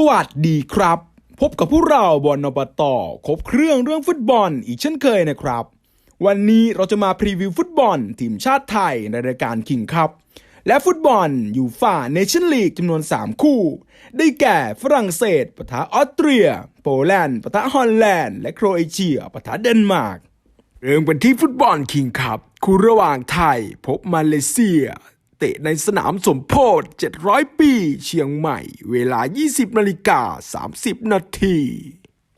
สวัสดีครับ พบกับพวกเราบอลนปตครบเครื่องเรื่องฟุตบอลอีกเช่นเคยนะครับ วันนี้เราจะมาพรีวิวฟุตบอลทีมชาติไทยในรายการคิงคัพและฟุตบอลยูฟ่าเนชั่นลีกจำนวน 3 คู่ ได้แก่ฝรั่งเศสปะทะออสเตรีย โปแลนด์ปะทะฮอลแลนด์ และโครเอเชียปะทะเดนมาร์กเริ่มกันที่ฟุตบอลคิงคัพคู่ระหว่างไทย พบมาเลเซีย เตะในสนามสมโพธิ700 ปี เชียงใหม่ เวลา 20นาฬิกา30 นาที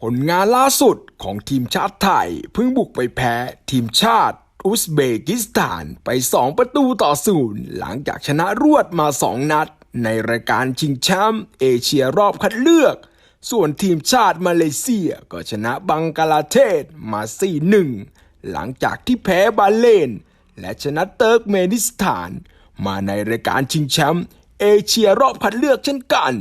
ผลงานล่าสุดของทีมชาติไทยเพิ่งบุกไปแพ้ทีมชาติอุซเบกิสถานไป 2 ประตูต่อศูนย์หลังจากชนะรวดมา 2 นัด ในรายการชิงแชมป์เอเชียรอบคัดเลือก ส่วนทีมชาติมาเลเซียก็ชนะบังกลาเทศมา 4-1 หลังจากที่แพ้บาเลน และชนะเติร์กเมนิสถาน มาในรายการชิงแชมป์เอเชียรอบคัดเลือกเช่นกัน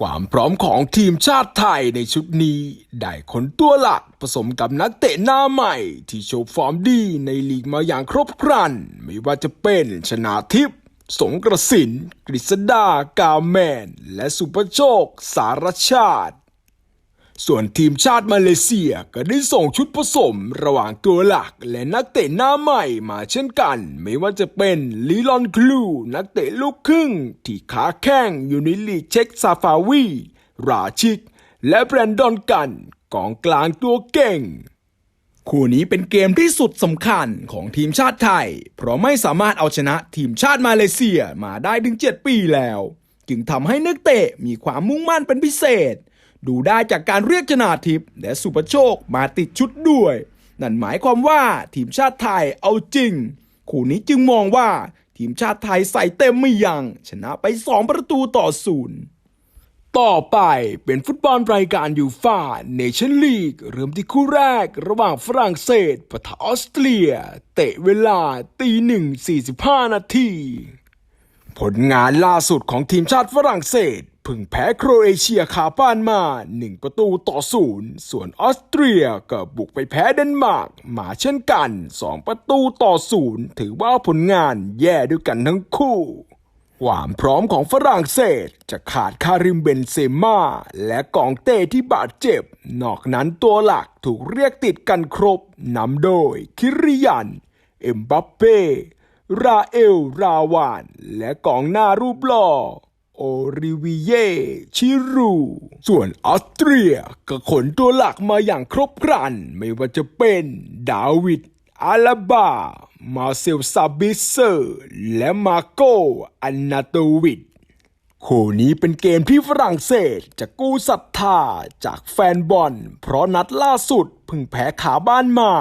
ความพร้อมของทีมชาติไทยในชุดนี้ ได้คนตัวหลักผสมกับนักเตะหน้าใหม่ ที่โชว์ฟอร์มดีในลีกมาอย่างครบครัน ไม่ว่าจะเป็นชนาทิพย์สงกระสิน กฤษดากาแมน และสุภโชค สารชาติ ส่วนทีมชาติมาเลเซียก็ได้ส่งชุดผสมระหว่างตัวหลักและนักเตะหน้าใหม่มาเช่นกัน ไม่ว่าจะเป็นลีลอนคลู นักเตะลูกครึ่ง ที่ขาแข้งอยู่ในลีกเช็กซาฟาวี ราชิก และแบรนดอนกันกองกลางตัวเก่ง คู่นี้เป็นเกมที่สุดสำคัญของทีมชาติไทย เพราะไม่สามารถเอาชนะทีมชาติมาเลเซียมาได้ถึง 7 ปีแล้ว จึงทำให้นักเตะมีความมุ่งมั่นเป็นพิเศษ ดูได้จากการเรียกชนาทิพย์และสุประโชคมาติดชุดด้วย นั่นหมายความว่าทีมชาติไทยเอาจริง คู่นี้จึงมองว่าทีมชาติไทยใส่เต็มไม่ยัง้งชนะไป 2 ประตูต่อศูนย์ต่อไปเป็นฟุตบอลรายการยูฟ่าเนชั่นลีกเริ่มที่คู่แรกระหว่างฝรั่งเศสปะทะออสเตรีย เตะเวลาตีหนึ่งสี่สิบห้านาที ผลงานล่าสุดของทีมชาติฝรั่งเศส พึ่งแพ้โครเอเชียคาบ้านมา 1 ประตูต่อศูนย์ส่วนออสเตรียก็บุกไปแพ้เดนมาร์กมาเช่นกัน 2 ประตูต่อศูนย์ถือว่าผลงานแย่ด้วยกันทั้งคู่ความพร้อมของฝรั่งเศสจะขาดคาริมเบนเซม่าและกองเต้ที่บาดเจ็บ นอกนั้นตัวหลักถูกเรียกติดกันครบนำโดย คิริยัน เอ็มบัปเป้ ราเอล ราวาน และกองหน้ารูปหล่อ โอริวิเย ชิรู ส่วนออสเตรียก็ขนตัวหลักมาอย่างครบครัน ไม่ว่าจะเป็นดาวิดอาลาบา มาเซลซาบิเซอร์ และมาโกอันนาโตวิดคู่นี้เป็นเกมที่ฝรั่งเศสจะกู้ศรัทธาจากแฟนบอล เพราะนัดล่าสุดเพิ่งแพ้ขาบ้านมา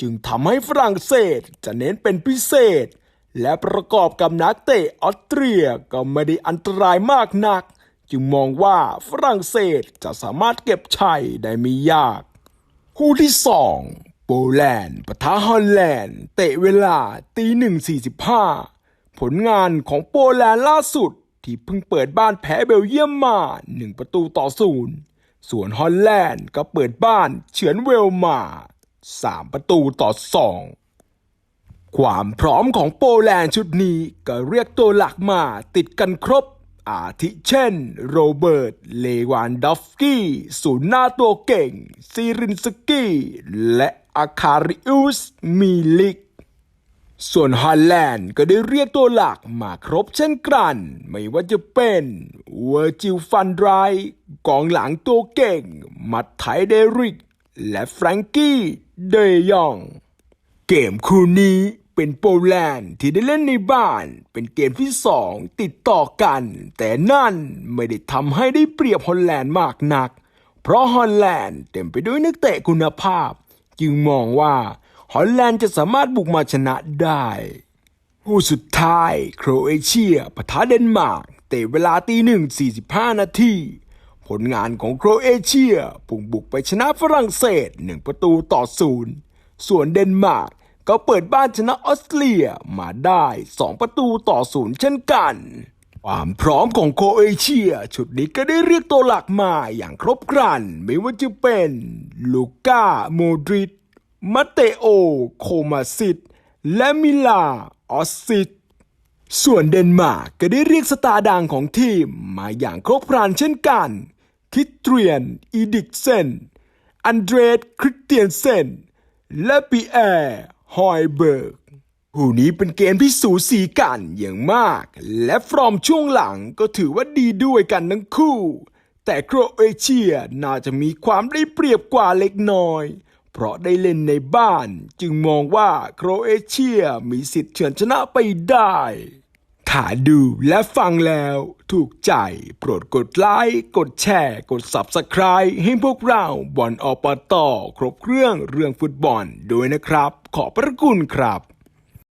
จึงทำให้ฝรั่งเศสจะเน้นเป็นพิเศษ และประกอบกับนักเตะออสเตรียก็ไม่ได้อันตรายมากนัก จึงมองว่าฝรั่งเศสจะสามารถเก็บชัยได้ไม่ยาก คู่ที่สองโปแลนด์ปะทะฮอลแลนด์ เตะเวลาตีหนึ่งสี่สิบห้าผลงานของโปแลนด์ล่าสุดที่เพิ่งเปิดบ้านแพ้เบลเยียมมาหนึ่งประตูต่อศูนย์ส่วนฮอลแลนด์ก็เปิดบ้านเฉือนเวลมาสามประตูต่อสอง ความพร้อมของโปแลนด์ชุดนี้ก็เรียกตัวหลักมาติดกันครบ อาทิเช่น โรเบิร์ต เลวานดอฟสกี้ศูนย์หน้าตัวเก่ง ซีรินสกี้ และอาคาริอุสมีลิก ส่วนฮอลแลนด์ก็ได้เรียกตัวหลักมาครบเช่นกัน ไม่ว่าจะเป็นเวอร์จิลฟันไดรกองหลังตัวเก่ง มัตไทเดริก และแฟรงกี้ เดยอง เกมคู่นี้เป็นโปแลนด์ที่ได้เล่นในบ้าน เป็นเกมที่สองติดต่อกัน แต่นั่นไม่ได้ทำให้ได้เปรียบฮอลแลนด์มากนัก เพราะฮอลแลนด์เต็มไปด้วยนักเตะคุณภาพ จึงมองว่าฮอลแลนด์จะสามารถบุกมาชนะได้คู่สุดท้ายโครเอเชียปะทะเดนมาร์กเตะเวลาตีหนึ่งสี่สิบห้านาทีผลงานของโครเอเชียพุ่งบุกไปชนะฝรั่งเศสหนึ่งประตูต่อศูนย์ส่วนเดนมาร์ก ก็เปิดบ้านชนะออสเตรียมาได้ 2 ประตูต่อศูนย์เช่นกัน ความพร้อมของโคเอเชีย ชุดนี้ก็ได้เรียกตัวหลักมาอย่างครบครัน ไม่ว่าจะเป็นลูก้าโมดริดมาเตโอ โคมาซิตและมิลา ออสซิตส่วนเดนมาร์กก็ได้เรียกสตาร์ดังของทีมมาอย่างครบครันเช่นกัน คิเตรียน อีดิกเซน อันเดรสคริสเตียนเซน และปีแอร์ ฮอยเบิร์กคู่นี้เป็นเกมที่สูสีกันอย่างมาก และฟอร์มช่วงหลังก็ถือว่าดีด้วยกันทั้งคู่ แต่โครเอเชียน่าจะมีความได้เปรียบกว่าเล็กน้อย เพราะได้เล่นในบ้านจึงมองว่าโครเอเชียมีสิทธิ์เฉือนชนะไปได้ ถ้าดูและฟังแล้วถูกใจโปรดกดไลค์กดแชร์กด Subscribe ให้พวกเราบอลอปตอครบเครื่องเรื่องฟุตบอลด้วยนะครับ ขอบพระคุณครับ